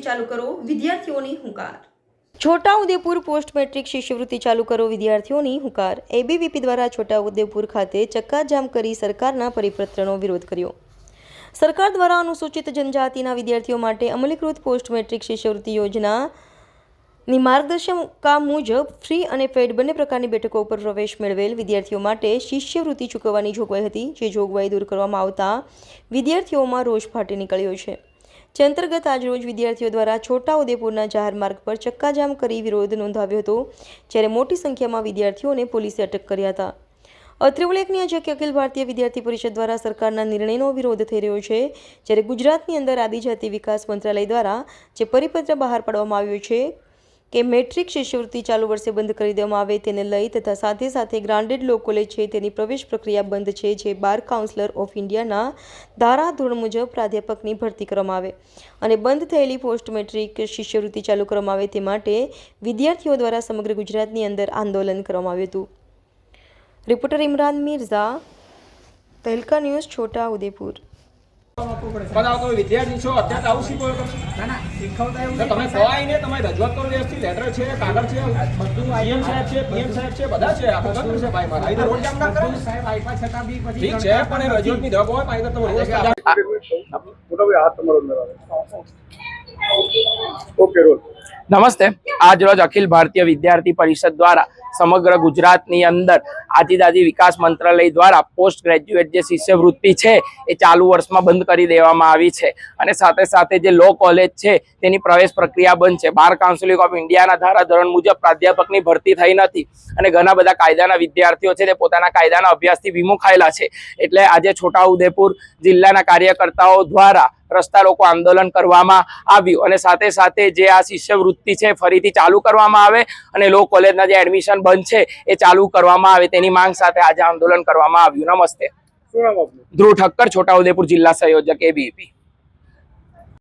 ચાલુ કરો, વિદ્યાર્થીઓની હુંકાર. છોટાઉદેપુર પોસ્ટ મેટ્રિક શિષ્યવૃત્તિ ચાલુ કરો, વિદ્યાર્થીઓની હુંકાર. એબીવીપી દ્વારા છોટાઉદેપુર ખાતે ચક્કાજામ કરી સરકારના પરિપત્રનો વિરોધ કર્યો. સરકાર દ્વારા અનુસૂચિત જનજાતિના વિદ્યાર્થીઓ માટે અમલીકૃત પોસ્ટ મેટ્રિક શિષ્યવૃત્તિ યોજના ની માર્ગદર્શિકા મુજબ ફ્રી અને પેડ બંને પ્રકારની બેઠકો ઉપર પ્રવેશ મેળવેલ વિદ્યાર્થીઓ માટે શિષ્યવૃત્તિ ચૂકવવાની જોગવાઈ હતી, જે જોગવાઈ દૂર કરવામાં આવતા વિદ્યાર્થીઓમાં રોષ ફાટી નીકળ્યો છે. જે અંતર્ગત આજરોજ વિદ્યાર્થીઓ દ્વારા છોટાઉદેપુરના જાહેર માર્ગ પર ચક્કાજામ કરી વિરોધ નોંધાવ્યો હતો, જ્યારે મોટી સંખ્યામાં વિદ્યાર્થીઓને પોલીસે અટક કર્યા હતા. અત્રે ઉલ્લેખનીય છે કે અખિલ ભારતીય વિદ્યાર્થી પરિષદ દ્વારા સરકારના નિર્ણયનો વિરોધ થઈ રહ્યો છે, જ્યારે ગુજરાતની અંદર આદિજાતિ વિકાસ મંત્રાલય દ્વારા જે પરિપત્ર બહાર પાડવામાં આવ્યો છે કે મેટ્રિક શિષ્યવૃત્તિ ચાલુ વર્ષે બંધ કરી દેવામાં આવે તેને લઈ તથા સાથે સાથે ગ્રાન્ટેડ લો કોલેજ છે તેની પ્રવેશ પ્રક્રિયા બંધ છે જે બાર કાઉન્સિલર ઓફ ઇન્ડિયાના ધારાધોરણ મુજબ પ્રાધ્યાપકની ભરતી કરવામાં આવે. અને બંધ થયેલી પોસ્ટ મેટ્રિક શિષ્યવૃત્તિ ચાલુ કરવામાં આવે તે માટે વિદ્યાર્થીઓ દ્વારા સમગ્ર ગુજરાતની અંદર આંદોલન કરવામાં આવ્યું હતું. Reporter Imran Mirza, Tehelka news, Chhota Udepur. પણ આ વિદ્યાર્થી છો અત્યારે આવું શીખો ના ના શીખવતા એવું તમે નહીં. ને તમે રજૂઆત કરો વ્યવસ્થિત લેટર છે કાગળ છે બધું સીએમ સાહેબ છે પીએમ સાહેબ છે બધા છે આ બધું છે ભાઈ મારા અહીં રોડ ના કરે સાહેબ આપ્યા છતાં બી પછી ઠીક છે પણ એ રજૂઆતની ધબ હોય તમે રોજ હાથ તમારો અંદર આવે ઓકે રોલ નમસ્તે. આજ રોજ અખિલ ભારતીય વિદ્યાર્થી પરિષદ દ્વારા સમગ્ર ગુજરાતની અંદર આદિજાતિ વિકાસ મંત્રાલય દ્વારા પોસ્ટ ગ્રેજ્યુએટ જે શિષ્યવૃત્તિ છે, એ ચાલુ વર્ષમાં બંધ કરી દેવામાં આવી છે. અને સાથે સાથે જે લો કોલેજ છે, તેની પ્રવેશ પ્રક્રિયા બંધ છે. બાર કાઉન્સિલ ઓફ ઇન્ડિયાના ધારાધોરણ મુજબ પ્રાધ્યાપકની ભરતી થઈ નથી અને ઘણા બધા કાયદાના વિદ્યાર્થીઓ છે, તે પોતાના કાયદાના અભ્યાસથી વિમુખાયેલા છે. એટલે આજે છોટાઉદેપુર જિલ્લાના કાર્યકર્તાઓ દ્વારા રસ્તા રોકો આંદોલન કરવામાં આવ્યું. અને સાથે સાથે જે આ શિષ્યવૃત્તિ છે ફરીથી ચાલુ કરવામાં આવે અને લો કોલેજના જે એડમિશન બંધ છે એ ચાલુ કરવામાં આવે તેની માંગ સાથે આજે આંદોલન કરવામાં આવ્યું. નમસ્તે. ધ્રુવ ઠક્કર છોટાઉદેપુર જિલ્લા સંયોજક એબીપી